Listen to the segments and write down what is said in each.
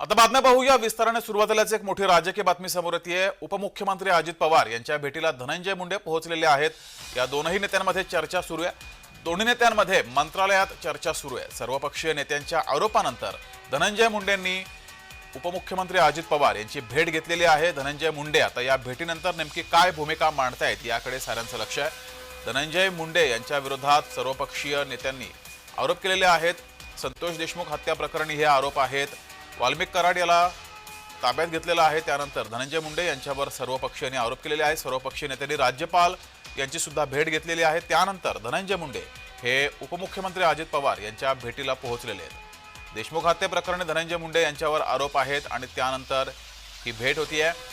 आता बातम्या पाहूया. विस्ताराने सुरुवातीलाच एक मोठी राजकीय बातमी समोर येते. उपमुख्यमंत्री अजित पवार यांच्या भेटीला धनंजय मुंडे पोहोचलेले आहेत. या दोनही नेत्यांमध्ये चर्चा सुरू आहे. दोन्ही नेत्यांमध्ये मंत्रालयात चर्चा सुरू आहे. सर्वपक्षीय नेत्यांच्या आरोपानंतर धनंजय मुंडेंनी उपमुख्यमंत्री अजित पवार यांची भेट घेतलेली आहे. धनंजय मुंडे आता या भेटीनंतर नेमकी काय भूमिका मांडतायत याकडे साऱ्यांचं लक्ष आहे. धनंजय मुंडे यांच्या विरोधात सर्वपक्षीय नेत्यांनी आरोप केलेले आहेत. संतोष देशमुख हत्या प्रकरणी हे आरोप आहेत. वाल्मिक कराड याला ताब्यात घेतलेला आहे. त्यानंतर धनंजय मुंडे यांच्यावर सर्वपक्षीयांनी आरोप केलेले आहेत. सर्वपक्षीय नेत्यांनी राज्यपाल यांची सुद्धा भेट घेतलेली आहे. त्यानंतर धनंजय मुंडे हे उपमुख्यमंत्री अजित पवार यांच्या भेटीला पोहोचलेले आहेत. देशमुख हत्येप्रकरणी धनंजय मुंडे यांच्यावर आरोप आहेत आणि त्यानंतर ही भेट होती आहे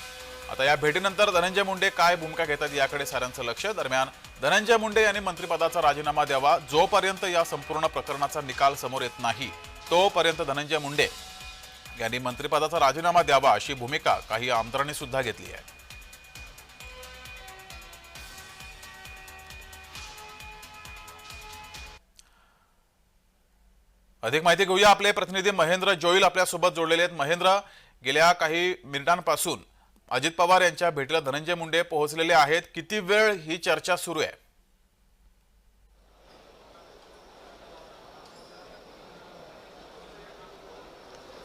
आता या भेटीनंतर धनंजय मुंडे काय भूमिका घेतात याकडे साऱ्यांचं लक्ष. दरम्यान धनंजय मुंडे यांनी मंत्रिपदाचा राजीनामा द्यावा. जोपर्यंत या संपूर्ण प्रकरणाचा निकाल समोर येत नाही तोपर्यंत धनंजय मुंडे यांनी मंत्रिपदाचा राजीनामा द्यावा अशी भूमिका काही आमदारांनी सुद्धा घेतली आहे. अधिक माहिती घेऊया आपले प्रतिनिधी महेंद्र जोईल आपल्यासोबत जोडलेले आहेत. महेंद्र गेल्या काही मिनिटांपासून अजित पवार यांच्या भेटीला धनंजय मुंडे पोहोचलेले आहेत. किती वेळ ही चर्चा सुरू आहे?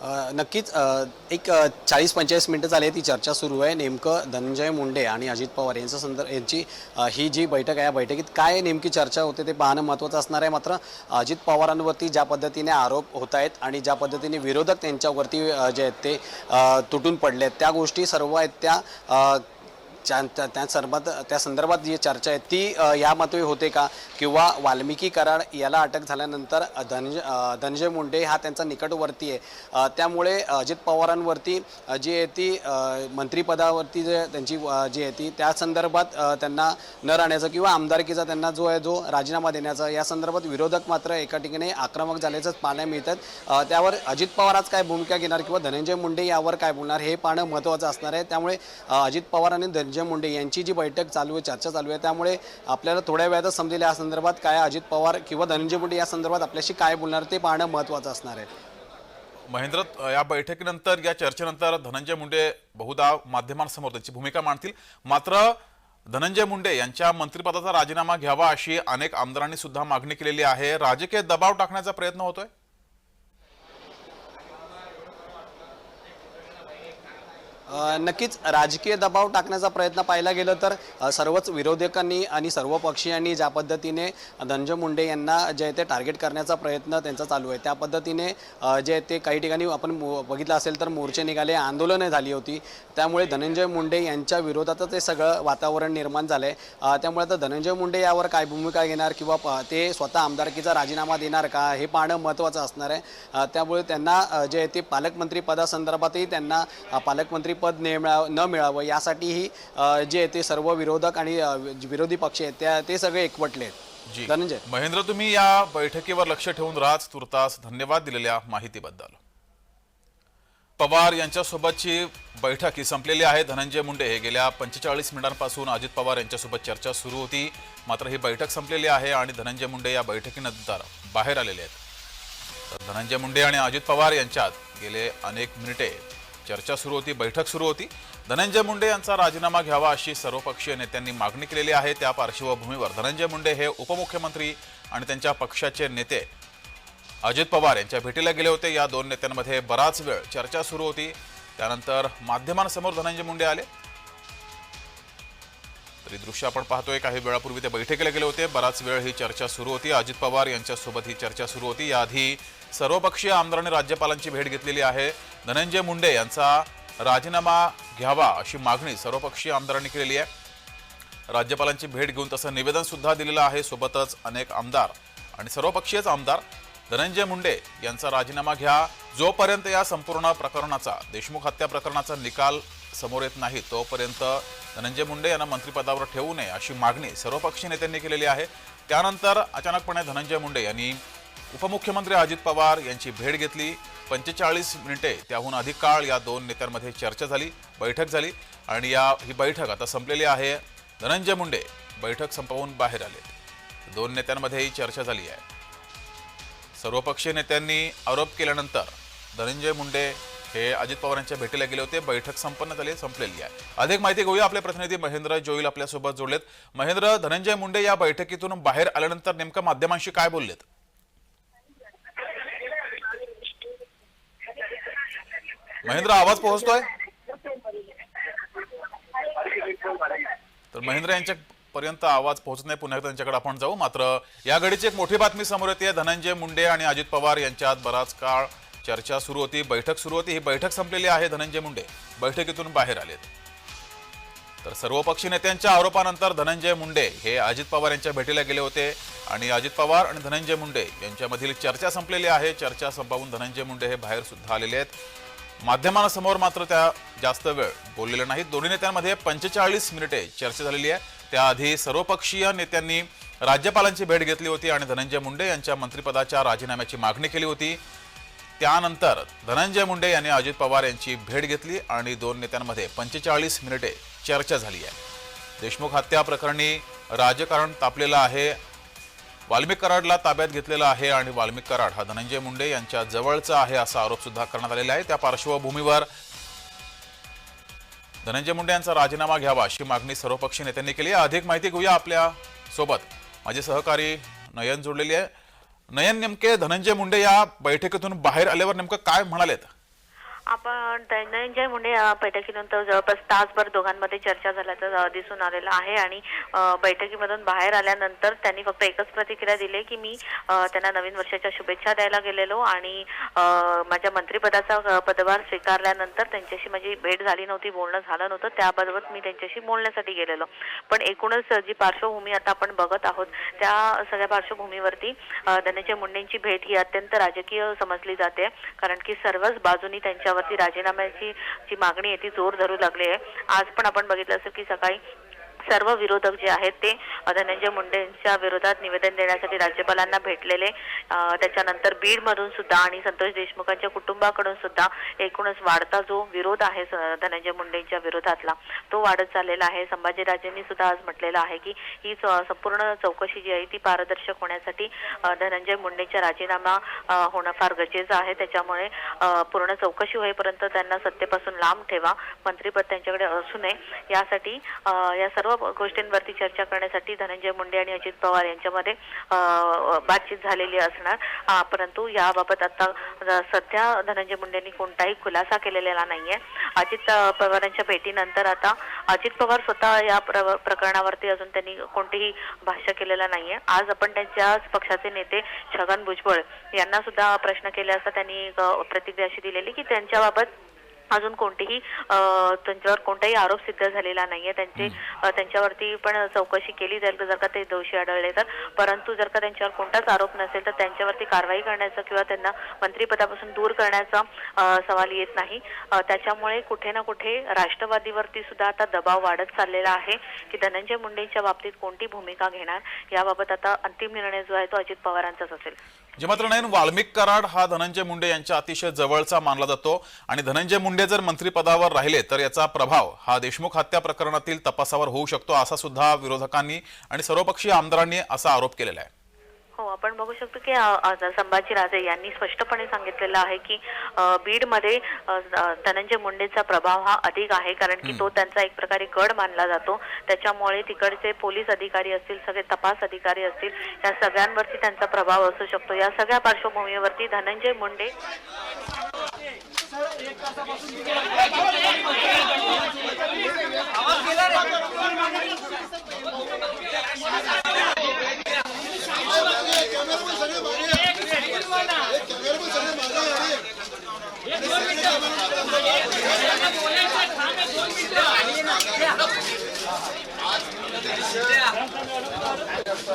नक्कीच एक चाळीस पंचेचाळीस मिनटं झाली ती चर्चा सुरू आहे. नेमकं धनंजय मुंडे आणि अजित पवार यांच्या संदर्भ यांची ही जी बैठक आहे या बैठकीत काय नेमकी चर्चा होते ते पाहणं महत्त्वाचं असणार आहे. मात्र अजित पवारांवरती ज्या पद्धतीने आरोप होत आहेत आणि ज्या पद्धतीने विरोधक त्यांच्यावरती जे आहेत ते तुटून पडले आहेत त्या गोष्टी सर्व आहेत त्या त्या त्या- त्या संदर्भात त्या संदर्भात जी चर्चा आहे ती यामध्ये होते का? किंवा वाल्मिकी कराड याला अटक झाल्यानंतर धनज धनंजय धनंजय मुंडे हा त्यांचा निकटवर्ती आहे. त्यामुळे अजित पवारांवरती जी आहे ती मंत्रीपदावरती मंत्रिपदावरती जे त्यांची जी आहे ती त्या संदर्भात त्यांना न राहण्याचं किंवा आमदारकीचा त्यांना जो आहे जो राजीनामा देण्याचा या संदर्भात विरोधक मात्र एका ठिकाणी आक्रमक झाल्याचंच पाहायला मिळतात. त्यावर अजित पवार आज काय भूमिका घेणार किंवा धनंजय मुंडे यावर काय बोलणार हे पाहणं महत्त्वाचं असणार आहे. त्यामुळे अजित पवार आणि धनंजय मुंडे यांची जी बैठक चालू आहे चर्चा चालू आहे त्यामुळे आपल्याला थोड्या वेळातच समजेल या संदर्भात काय अजित पवार किंवा धनंजय मुंडे या संदर्भात आपल्याशी काय बोलणार ते पाहणं महत्त्वाचं असणार आहे. महेंद्र या बैठकीनंतर या चर्चेनंतर धनंजय मुंडे बहुधा माध्यमांसमोर त्यांची भूमिका मांडतील. मात्र धनंजय मुंडे यांच्या मंत्रिपदाचा राजीनामा घ्यावा अशी अनेक आमदारांनी सुद्धा मागणी केलेली आहे. राजकीय दबाव टाकण्याचा प्रयत्न होतोय? नक्कीच राजकीय दबाव टाकण्याचा प्रयत्न पाहायला गेलं तर सर्वच विरोधकांनी आणि सर्व पक्षीयांनी ज्या पद्धतीने धनंजय मुंडे यांना जे आहे ते टार्गेट करण्याचा प्रयत्न त्यांचा चालू आहे. त्या पद्धतीने जे ते काही ठिकाणी आपण बघितलं असेल तर मोर्चे निघाले आंदोलनं झाली होती. त्यामुळे धनंजय मुंडे यांच्या विरोधात ते सगळं वातावरण निर्माण झालं आहे त्यामुळे आता धनंजय मुंडे यावर काय भूमिका घेणार किंवा प- ते स्वतः आमदारकीचा राजीनामा देणार का? हे पाहणं महत्त्वाचं असणार आहे. त्यामुळे त्यांना जे आहे ते पालकमंत्री पदासंदर्भातही त्यांना पालकमंत्री पद ने मिळावं न मिळावं यासाठीही जे ते सर्व विरोधक आणि विरोधी पक्ष आहेत त्या ते सगळे एकवटले आहेत. धनंजय. महेंद्र तुम्ही या बैठकीवर लक्ष ठेवून राज तुर्तास धन्यवाद दिलेल्या माहितीबद्दल. पवार यांच्यासोबतची बैठक ही संपलेली आहे. धनंजय मुंडे हे गेल्या पंचेचाळीस मिनिटांपासून अजित पवार यांच्यासोबत चर्चा सुरू होती. मात्र ही बैठक संपलेली आहे आणि धनंजय मुंडे या बैठकीनंतर बाहेर आलेले आहेत. तर धनंजय मुंडे आणि अजित पवार यांच्यात गेले अनेक मिनिटे चर्चा सुरू होती बैठक सुरू होती. धनंजय मुंडे यांचा राजीनामा घ्यावा अशी सर्वपक्षीय नेत्यांनी मागणी केलेली आहे. त्या पार्श्वभूमीवर धनंजय मुंडे हे उपमुख्यमंत्री आणि त्यांच्या पक्षाचे नेते अजित पवार यांच्या भेटीला गेले होते. या दोन नेत्यांमध्ये बराच वेळ चर्चा सुरू होती. त्यानंतर माध्यमांसमोर धनंजय मुंडे आले. तरी दृश्य आपण पाहतोय काही वेळापूर्वी ते बैठकीला गेले होते. बराच वेळ ही चर्चा सुरू होती. अजित पवार यांच्यासोबत ही चर्चा सुरू होती. याआधी सर्वपक्षीय आमदारांनी राज्यपालांची भेट घेतलेली आहे. धनंजय मुंडे यांचा राजीनामा घ्यावा अशी मागणी सर्वपक्षीय आमदारांनी केलेली आहे. राज्यपालांची भेट घेऊन तसं निवेदन सुद्धा दिलेलं आहे. सोबतच अनेक आमदार आणि सर्वपक्षीयच आमदार धनंजय मुंडे यांचा राजीनामा घ्या. जोपर्यंत या संपूर्ण प्रकरणाचा देशमुख हत्या प्रकरणाचा निकाल समोर येत नाही तोपर्यंत धनंजय मुंडे यांना मंत्रिपदावर ठेवू नये अशी मागणी सर्वपक्षीय नेत्यांनी केलेली आहे. त्यानंतर अचानकपणे धनंजय मुंडे यांनी उपमुख्यमंत्री अजित पवार यांची भेट घेतली. पंचेचाळीस मिनिटे त्याहून अधिक काळ या दोन नेत्यांमध्ये चर्चा झाली बैठक झाली आणि या ही बैठक आता संपलेली आहे. धनंजय मुंडे बैठक संपवून बाहेर आले. दोन नेत्यांमध्ये ही चर्चा झाली आहे. सर्वपक्षीय नेत्यांनी आरोप केल्यानंतर धनंजय मुंडे हे अजित पवार यांच्या भेटीला गेले होते. बैठक संपन्न झाली संपलेली आहे. अधिक माहिती घेऊया. आपले प्रतिनिधी महेंद्र जोईल आपल्यासोबत जोडलेत. महेंद्र धनंजय मुंडे या बैठकीतून बाहेर आल्यानंतर नेमकं माध्यमांशी काय बोललेत? महेंद्र आवाज पोहोचतोय? तर महेंद्र यांच्या पर्यंत आवाज पोहोचत नाही. पुन्हा एकदा त्यांच्याकडे आपण जाऊ. मात्र या घडीची एक मोठी बातमी समोर येते. धनंजय मुंडे आणि अजित पवार यांच्यात बराच काळ चर्चा सुरू होती. बैठक सुरू होती. ही बैठक संपलेली आहे. धनंजय मुंडे बैठकीतून बाहेर आलेत. तर सर्वपक्षी नेत्यांच्या आरोपानंतर धनंजय मुंडे हे अजित पवार यांच्या भेटीला गेले होते. आणि अजित पवार आणि धनंजय मुंडे यांच्यामधील चर्चा संपलेली आहे. चर्चा संपवून धनंजय मुंडे हे बाहेर सुद्धा आलेले आहेत. माध्यमांसमोर मात्र त्या जास्त वेळ बोललेल्या नाहीत. दोन्ही नेत्यांमध्ये पंचेचाळीस मिनिटे चर्चा झालेली आहे. त्याआधी सर्वपक्षीय नेत्यांनी राज्यपालांची भेट घेतली होती आणि धनंजय मुंडे यांच्या मंत्रिपदाच्या राजीनाम्याची मागणी केली होती. त्यानंतर धनंजय मुंडे यांनी अजित पवार यांची भेट घेतली आणि दोन नेत्यांमध्ये पंचेचाळीस मिनिटे चर्चा झाली आहे. देशमुख हत्या प्रकरणी राजकारण तापलेलं आहे. वाल्मिक कराडला ताब्यात घेतलेला आहे आणि वाल्मिक कराड हा धनंजय मुंडे यांच्या जवळचा आहे असा आरोप सुद्धा करण्यात आलेला आहे. त्या पार्श्वभूमीवर धनंजय मुंडे यांचा राजीनामा घ्यावा अशी मागणी सर्वपक्षीय नेत्यांनी केली आहे. अधिक माहिती घेऊया आपल्यासोबत. माझे सहकारी नयन जोडलेली आहे. नयन नेमके धनंजय मुंडे या बैठकीतून बाहेर आल्यावर नेमकं काय म्हणालेत? आपण धनंजय मुंडे बैठकीनंतर जवळपास तासभर दोघांमध्ये चर्चा झाल्याचं दिसून आलेलं आहे आणि बैठकीमधून बाहेर आल्यानंतर त्यांनी फक्त एकच प्रतिक्रिया दिली की मी त्यांना नवीन वर्षाच्या शुभेच्छा द्यायला गेलेलो आणि माझ्या मंत्रिपदाचा पदभार स्वीकारल्यानंतर त्यांच्याशी माझी भेट झाली नव्हती बोलणं झालं नव्हतं त्याबाबत मी त्यांच्याशी बोलण्यासाठी गेलेलो. पण एकूणच जी पार्श्वभूमी आता आपण बघत आहोत त्या सगळ्या पार्श्वभूमीवरती धनंजय मुंडेंची भेट ही अत्यंत राजकीय समजली जाते कारण की सर्वच बाजूनी त्यांच्यावर ती राजीनाम्याची जी मागणी आहे ती जोर धरू लागली आहे. आज पण आपण बघितलं असेल की सकाळी सर्व विरोधक जे आहेत ते धनंजय मुंडेंच्या विरोधात निवेदन देण्यासाठी राज्यपालांना भेटलेले. त्याच्यानंतर बीडमधून सुद्धा आणि संतोष देशमुखांच्या कुटुंबाकडून सुद्धा एकूणच वाढता जो विरोध आहे धनंजय मुंडेंच्या विरोधातला तो वाढत चाललेला आहे. संभाजीराजेंनी सुद्धा आज म्हटलेलं आहे की ही संपूर्ण चौकशी जी आहे ती पारदर्शक होण्यासाठी धनंजय मुंडेंचा राजीनामा होणं फार गरजेचं आहे. त्याच्यामुळे पूर्ण चौकशी होईपर्यंत त्यांना सत्तेपासून लांब ठेवा. मंत्रीपद त्यांच्याकडे असू नये. यासाठी या सर्व गोष्टींवरती चर्चा करण्यासाठी धनंजय मुंडे आणि अजित पवार यांच्यामध्ये बातचीत झालेली असणार. परंतु याबाबत आता सध्या धनंजय मुंडेंनी कोणताही खुलासा केलेला नाहीये. अजित पवारांच्या भेटीनंतर आता अजित पवार स्वतः या प्र- प्रकरणावरती अजून त्यांनी कोणतेही भाष्य केलेलं नाहीये. आज आपण त्यांच्याच पक्षाचे नेते छगन भुजबळ यांना सुद्धा प्रश्न केले असता त्यांनी प्रतिक्रिया अशी दिलेली की त्यांच्याबाबत अजून कोणतेही त्यांच्यावर कोणताही आरोप सिद्ध झालेला नाहीये. त्यांचे त्यांच्यावरती पण चौकशी केली जाईल जर का ते दोषी आढळले तर. परंतु जर का त्यांच्यावर कोणताच आरोप नसेल तर त्यांच्यावरती कारवाई करण्याचा किंवा त्यांना मंत्रिपदापासून दूर करण्याचा सवाल येत नाही. त्याच्यामुळे कुठे ना कुठे राष्ट्रवादीवरती सुद्धा आता दबाव वाढत चाललेला आहे की धनंजय मुंडेंच्या बाबतीत कोणती भूमिका घेणार? याबाबत आता अंतिम निर्णय जो आहे तो अजित पवारांचाच असेल. जे मात्र नाही वाल्मिक कराड हा धनंजय मुंडे यांच्या अतिशय जवळचा मानला जातो. आणि धनंजय मुंडे जर मंत्रिपदावर राहिले तर याचा प्रभाव हा देशमुख हत्या प्रकरणातील तपासावर होऊ शकतो असा सुद्धा विरोधकांनी आणि सर्वपक्षीय आमदारांनी असा आरोप केलेला आहे. हो आपण बघू शकतो की अ, अ, संभाजी राजे यांनी स्पष्टपणे सांगितलेलं आहे की बीडमध्ये धनंजय मुंडेचा प्रभाव हा अधिक आहे कारण की तो त्यांचा एक प्रकारे गड मानला जातो. त्याच्यामुळे तिकडचे पोलीस अधिकारी असतील सगळे तपास अधिकारी असतील या सगळ्यांवरती त्यांचा प्रभाव असू शकतो. या सगळ्या पार्श्वभूमीवरती धनंजय मुंडे तर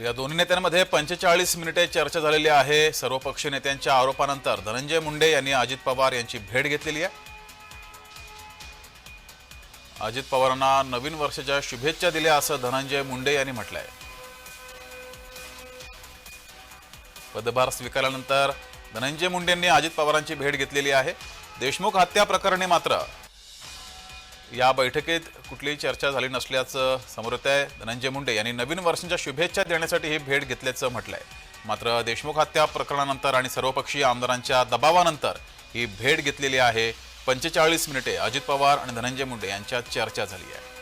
या दोन्ही नेत्यांमध्ये पंचेचाळीस मिनिटे चर्चा झालेली आहे. सर्वपक्षीय नेत्यांच्या आरोपानंतर धनंजय मुंडे यांनी अजित पवार यांची भेट घेतलेली आहे. अजित पवारांना नवीन वर्षाच्या शुभेच्छा दिल्या असं धनंजय मुंडे यांनी म्हटलंय. पदभार स्वीकारल्यानंतर धनंजय मुंडेंनी अजित पवारांची भेट घेतलेली आहे. देशमुख हत्या प्रकरणी मात्र या बैठकीत कुठलीही चर्चा झाली नसल्याचं समोर येत आहे धनंजय मुंडे यांनी नवीन वर्षांच्या शुभेच्छा देण्यासाठी ही भेट घेतल्याचं म्हटलंय. मात्र देशमुख हत्या प्रकरणानंतर आणि सर्वपक्षीय आमदारांच्या दबावानंतर ही भेट घेतलेली आहे. पंचेचाळीस मिनिटे अजित पवार आणि धनंजय मुंडे यांच्यात चर्चा झाली आहे.